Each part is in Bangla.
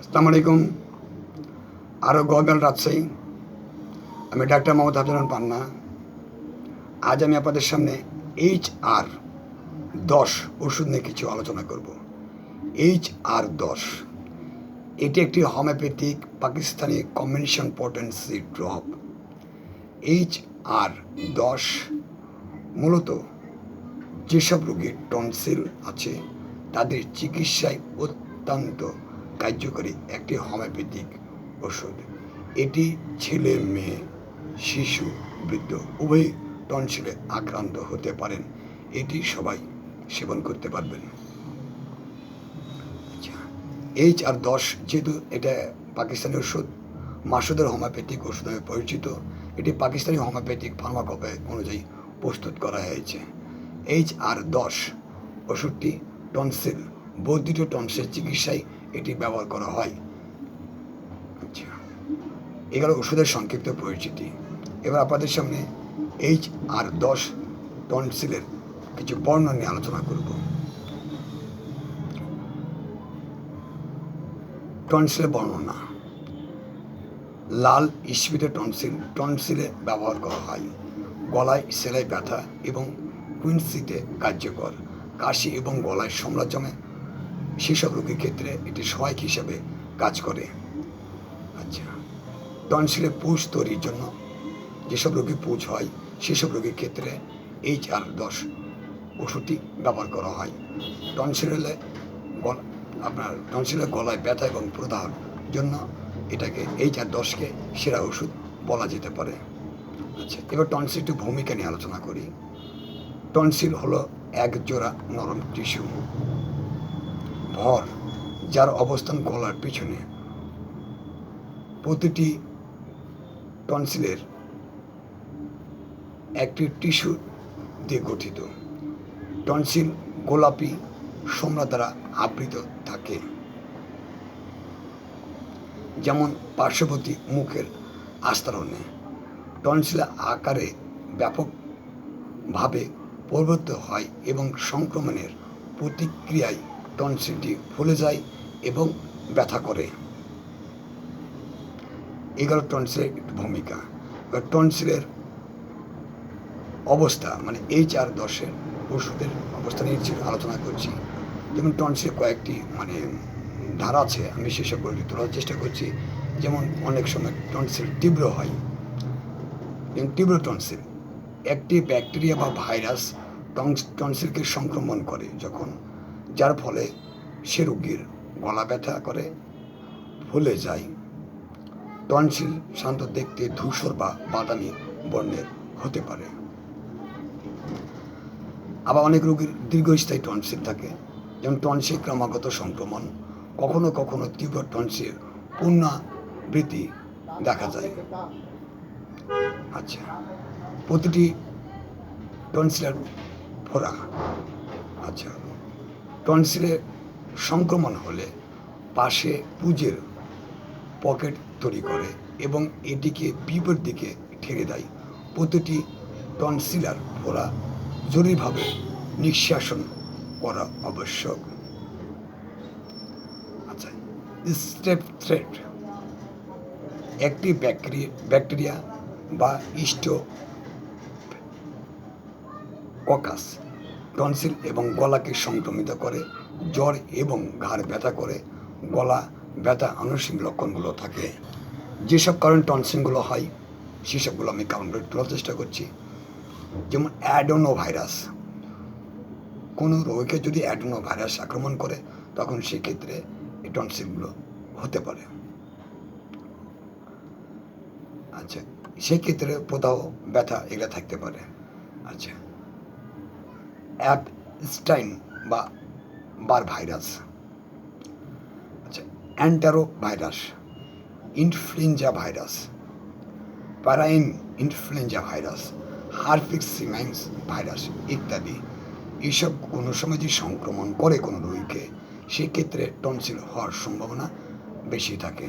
আসসালামু আলাইকুম। আরও গগল রাজশাহী আমি ডাক্তার মোহাম্মদ হাফজান পান্না। আজ আমি আপনাদের সামনে এইচ আর দশ ওষুধ নিয়ে কিছু আলোচনা করব। এইচ আর দশ। এটি একটি homeopathic Pakistani combination potency drop. H আর দশ মূলত যেসব রোগীর টনসিল আছে, তাদের চিকিৎসায় অত্যন্ত কার্যকরী একটি হোমিওপ্যাথিক ওষুধ। এটি ছেলে, মেয়ে, শিশু, বৃদ্ধ উভয় টনসিলে আক্রান্ত হতে পারেন। এটি সবাই সেবন করতে পারবেন। আচ্ছা এইচ আর দশ যেহেতু এটা পাকিস্তানি ওষুধ, মাসুদের হোমিওপ্যাথিক ওষুধ নামে পরিচিত, এটি পাকিস্তানি হোমিওপ্যাথিক ফার্মাকপে অনুযায়ী প্রস্তুত করা হয়েছে। এইচ আর দশ ওষুধটি টনসিল, বর্ধিত টনসিল চিকিৎসায় এটি ব্যবহার করা হয়। আচ্ছা এগুলো ওষুধের সংক্ষিপ্ত পরিচিতি। এবার আপনাদের সামনে এইচ আর দশ টনসিলের কিছু বর্ণনা নিয়ে আলোচনা করব। টনসিলের বর্ণনা। লাল ইস্পিতে টনসিল টনসিলে ব্যবহার করা হয়। গলায় সেলাই ব্যথা এবং কুইন্সিতে কার্যকর। কাশি এবং গলায় সমালোচনে সেসব রোগীর ক্ষেত্রে এটি সহায়ক হিসাবে কাজ করে। আচ্ছা টনসিলে পুষ তৈরির জন্য যেসব রোগী পুজ হয়, সেসব রোগীর ক্ষেত্রে এইচ আর দশ ওষুধটি ব্যবহার করা হয়। টনসিলে আপনার টনসিলের গলায় ব্যথা এবং প্রদাহর জন্য এটাকে এইচ আর দশকে সেরা ওষুধ বলা যেতে পারে। আচ্ছা এবার টনসিল একটু ভূমিকা নিয়ে আলোচনা করি। টনসিল হলো এক জোড়া নরম টিস্যু। ভর যার অবস্থান গলার পিছনে। প্রতিটি টনসিলের একটি টিস্যু দিয়ে গঠিত। টনসিল গোলাপি সোমরা দ্বারা আবৃত থাকে। যেমন পার্শ্ববর্তী মুখের আস্তরণে। টনসিল আকারে ব্যাপকভাবে পরিবর্তিত হয় এবং সংক্রমণের প্রতিক্রিয়ায় টনসিলটি ফুলে যায় এবং ব্যথা করে। এগুলো টনসিলের ভূমিকা। এবার টনসিলের অবস্থা মানে এইচ আর দশের ওষুধের অবস্থা নিয়ে আলোচনা করছি। যেমন টনসিল কয়েকটি মানে ধারা আছে, আমি সেসবগুলো তোলার চেষ্টা করছি। যেমন অনেক সময় টনসিল তীব্র হয়। যেমন তীব্র টনসিল একটি ব্যাকটেরিয়া বা ভাইরাস টনস- টনসিলকে সংক্রমণ করে যখন। যার ফলে সে রোগীর গলা ব্যথা করে, ফুলে যায়। টনসিল শান্ত দেখতে ধূসর বা বাদামি বর্ণের হতে পারে। আবার অনেক রোগীর দীর্ঘস্থায়ী টনসিল থাকে, যেমন টনসিল ক্রমাগত সংক্রমণ। কখনো কখনো তীব্র টনসিল পুনরাবৃত্তি দেখা যায়। আচ্ছা প্রতিটি টনসিলের ফোড়া। আচ্ছা। টনসিলে সংক্রমণ হলে পাশে পুজের পকেট তৈরি করে এবং এটিকে বিপরীত দিকে ঠেলে দেয়। প্রতিটি টনসিলার ফোড়া জরুরিভাবে নিঃশ্বাসন করা আবশ্যক। আচ্ছা স্টেপ থ্রেট। একটি ব্যাকটেরিয়া ব্যাকটেরিয়া বা ইষ্ট ককাস টনসিল এবং গলাকে সংক্রমিত করে, জ্বর এবং ঘাড় ব্যথা করে, গলা ব্যথা আনুষঙ্গিক লক্ষণগুলো থাকে। যেসব কারণে টনসিলগুলো হয়, সেসবগুলো আমি কাউন্টার তোলার চেষ্টা করছি। যেমন অ্যাডোনো ভাইরাস কোনো রোগীকে যদি অ্যাডোনো ভাইরাস আক্রমণ করে, তখন সেক্ষেত্রে এই টনসিলগুলো হতে পারে। আচ্ছা সেক্ষেত্রে প্রদাহ ব্যথা এগুলো থাকতে পারে। আচ্ছা। অ্যাপস্টাইন বা বার ভাইরাস। আচ্ছা enterovirus influenza virus parainfluenza virus herpes simplex virus ইত্যাদি। এইসব কোনো সময় যদি সংক্রমণ করে কোনো রোগীকে, সেক্ষেত্রে টনসিল হওয়ার সম্ভাবনা বেশি থাকে।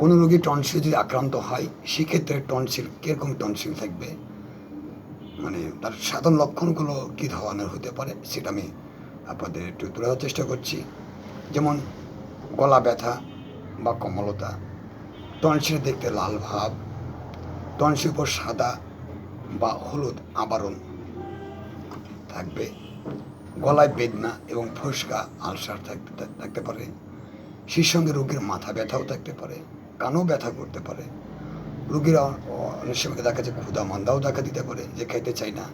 কোনো রোগী টনসিল যদি আক্রান্ত হয়, সেক্ষেত্রে টনসিল, কীরকম টনসিল থাকবে? মানে তার সাধারণ লক্ষণগুলো কী ধরনের হতে পারে সেটা আমি আপনাদের একটু তুলে ধরার চেষ্টা করছি। যেমন গলা ব্যথা বা কমলতা, টনসিলে দেখতে লাল ভাব টনসির উপর সাদা বা হলুদ আবরণ থাকবে, গলায় বেদনা এবং ফসকা, আলসার থাকতে থাকতে পারে সেই সঙ্গে রোগীর মাথা ব্যথাও থাকতে পারে, কানও ব্যথা করতে পারে রোগীরা অনেক সময় দেখা যাচ্ছে ক্ষুধা মন্দাও দেখা দিতে পারে, যে খাইতে চাই না।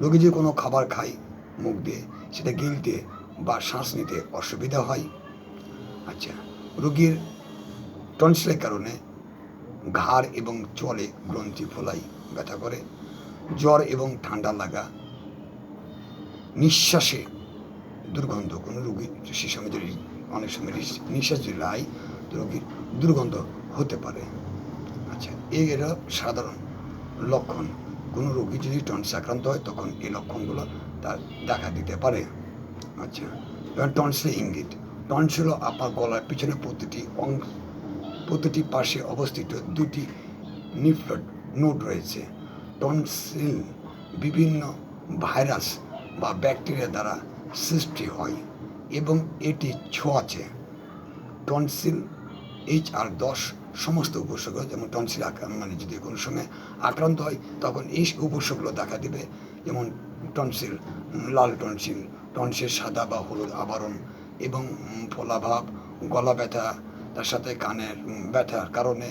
রোগী যে কোনো খাবার খায়, মুখ দিয়ে, সেটা গিলতে বা শ্বাস নিতে অসুবিধা হয়। আচ্ছা রুগীর টনসিলের কারণে ঘাড় এবং চলে গ্রন্থি ফোলাই ব্যথা করে, জ্বর এবং ঠান্ডা লাগা। নিঃশ্বাসে দুর্গন্ধ, কোনো রোগী সে সময় যদি, অনেক সময় নিঃশ্বাস যদি তো রোগীর দুর্গন্ধ হতে পারে। এরা সাধারণ লক্ষণ। কোনো রোগী যদি টনসিল আক্রান্ত হয়, তখন এই লক্ষণগুলো তার দেখা দিতে পারে। আচ্ছা এবার টনসিল ইঙ্গিত। টনসিল আপনার গলার পিছনে প্রতিটি অংশ প্রতিটি পাশে অবস্থিত দুটি নিফ্লড নোট রয়েছে। টনসিল বিভিন্ন ভাইরাস বা ব্যাকটেরিয়া দ্বারা সৃষ্টি হয় এবং এটি ছোঁয়াচে। টনসিল এইচ আর দশ সমস্ত উপসর্গ, যেমন টনসিল মানে যদি কোনো সময় আক্রান্ত হয়, তখন এই উপসর্গগুলো দেখা দেবে। যেমন টনসিল, লাল টনসিল টনসিল সাদা বা হলুদ আবরণ এবং ফোলাভাব, গলা ব্যথা, তার সাথে কানের ব্যথার কারণে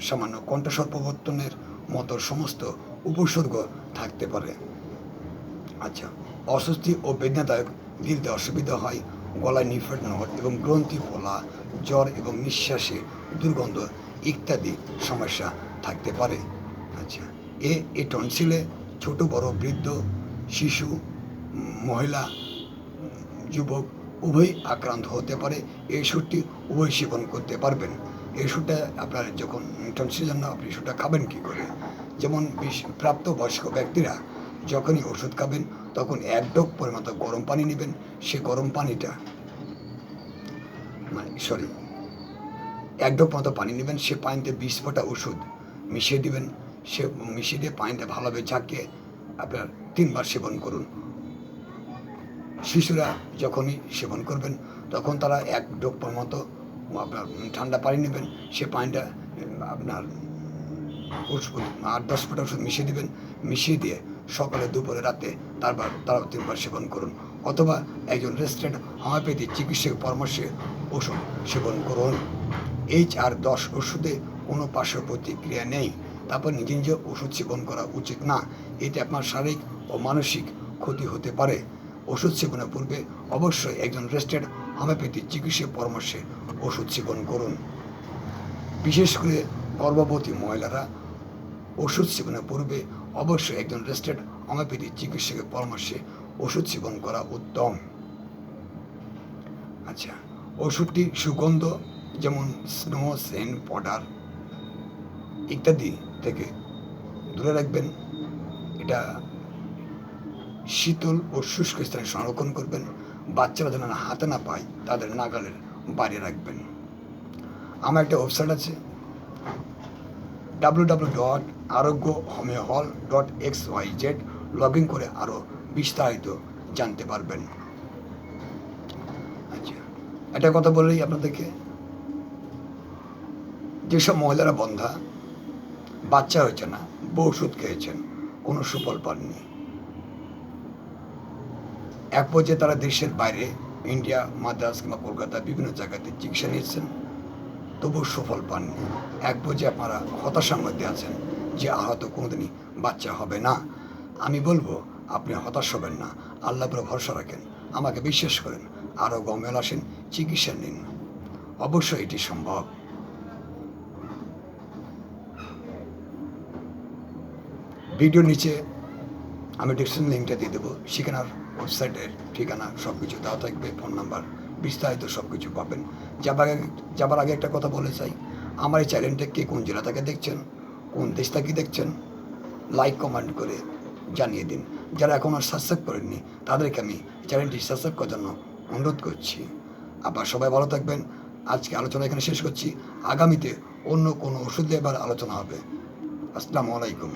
সামান্য কণ্ঠস্বর প্রবর্তনের মতো সমস্ত উপসর্গ থাকতে পারে। আচ্ছা অস্বস্তি ও বেদনাদায়ক গিলতে অসুবিধা হয়, গলায় নিফেট নট এবং গ্রন্থি ফোলা, জ্বর এবং নিঃশ্বাসে দুর্গন্ধ ইত্যাদি সমস্যা থাকতে পারে। আচ্ছা এ এ টনসিলে ছোট, বড়, বৃদ্ধ, শিশু, মহিলা, যুবক উভয় আক্রান্ত হতে পারে। এই ওষুধটি উভয় সেবন করতে পারবেন। এই ওষুধটা আপনার যখন টনসিলের জন্য আপনি ওষুধটা খাবেন কী করে? যেমন বিশ- প্রাপ্তবয়স্ক ব্যক্তিরা যখনই ওষুধ খাবেন, তখন এক ডোক পরিমাণ গরম পানি নেবেন। সে গরম পানিটা মানে সরি এক ডোক মতো পানি নেবেন, সে পানিতে বিশ ফোঁটা ওষুধ মিশিয়ে দিবেন। সে মিশিয়ে দিয়ে পানিটা ভালোভাবে ঝাঁকিয়ে আপনার তিনবার সেবন করুন। শিশুরা যখনই সেবন করবেন, তখন তারা এক ডোক মতো আপনার ঠান্ডা পানি নেবেন, সে পানিটা, আপনার ওষুধ, আট দশ ফোঁটা ওষুধ মিশিয়ে দেবেন। মিশিয়ে দিয়ে সকালে, দুপুরে, রাতে তারপর তারাও তিনবার সেবন করুন। অথবা একজন রেস্টুরেন্ট হোমিওপ্যাথি চিকিৎসক পরামর্শে ওষুধ সেবন করুন। এইচ আর দশ ওষুধে কোনো পার্শ্ব প্রতিক্রিয়া নেই। তারপর নিজে নিজে ওষুধ সেবন করা উচিত না। এতে আপনার শারীরিক ও মানসিক ক্ষতি হতে পারে। ওষুধ সেবনের পূর্বে অবশ্যই একজন রেস্টেড হোমিওপ্যাথি চিকিৎসক পরামর্শে ওষুধ সেবন করুন। বিশেষ করে গর্ভবতী মহিলারা ওষুধ সেবনের পূর্বে অবশ্যই একজন রেস্টেড হোমিওপ্যাথি চিকিৎসকের পরামর্শে ওষুধ সেবন করা উত্তম। আচ্ছা ওষুধটি সুগন্ধ যেমন স্নো সেন পাউডার ইত্যাদি থেকে দূরে রাখবেন। এটা শীতল ও শুষ্ক স্থানে সংরক্ষণ করবেন। বাচ্চারা যেন হাতে না পায়, তাদের নাগালের বাইরে রাখবেন। আমার একটা ওয়েবসাইট আছে W W dot Arogya homeo hall dot X Y Z log in করে আরও বিস্তারিত জানতে পারবেন। আচ্ছা একটা কথা বললেই আপনাদেরকে। যেসব মহিলারা বন্ধা, বাচ্চা হয়েছে না, বউ ওষুধ খেয়েছেন, কোনো সুফল পাননি। এক পর্যায়ে তারা দেশের বাইরে, ইন্ডিয়া, মাদ্রাস কিংবা কলকাতা বিভিন্ন জায়গাতে চিকিৎসা নিয়েছেন, তবুও সুফল পাননি। এক পর্যায়ে আপনারা হতাশার মধ্যে আছেন যে আহত কোনোদিনই বাচ্চা হবে না। আমি বলব, আপনি হতাশ হবেন না আল্লাহ উপরে ভরসা রাখেন, আমাকে বিশ্বাস করেন, আরও গমেল আসেন, চিকিৎসা নিন। অবশ্যই এটি সম্ভব। ভিডিও নিচে আমি ডিসক্রিপশন লিঙ্কটা দিয়ে দেবো। সেখানে ওয়েবসাইটের ঠিকানা সব কিছু দেওয়া থাকবে ফোন নাম্বার বিস্তারিত সব কিছু পাবেন। যাবার যাবার আগে একটা কথা বলে চাই। আমার এই চ্যানেলটা কে কোন জেলা থেকে দেখছেন, কোন দেশ থেকে দেখছেন লাইক কমেন্ট করে জানিয়ে দিন। যারা এখন আর সাবস্ক্রাইব করেননি, তাদেরকে আমি চ্যানেলটি সাবস্ক্রাইব করার জন্য অনুরোধ করছি। আবার সবাই ভালো থাকবেন। আজকে আলোচনা এখানে শেষ করছি। আগামীতে অন্য কোনো ওষুধ এবার আলোচনা হবে। আসসালামু আলাইকুম।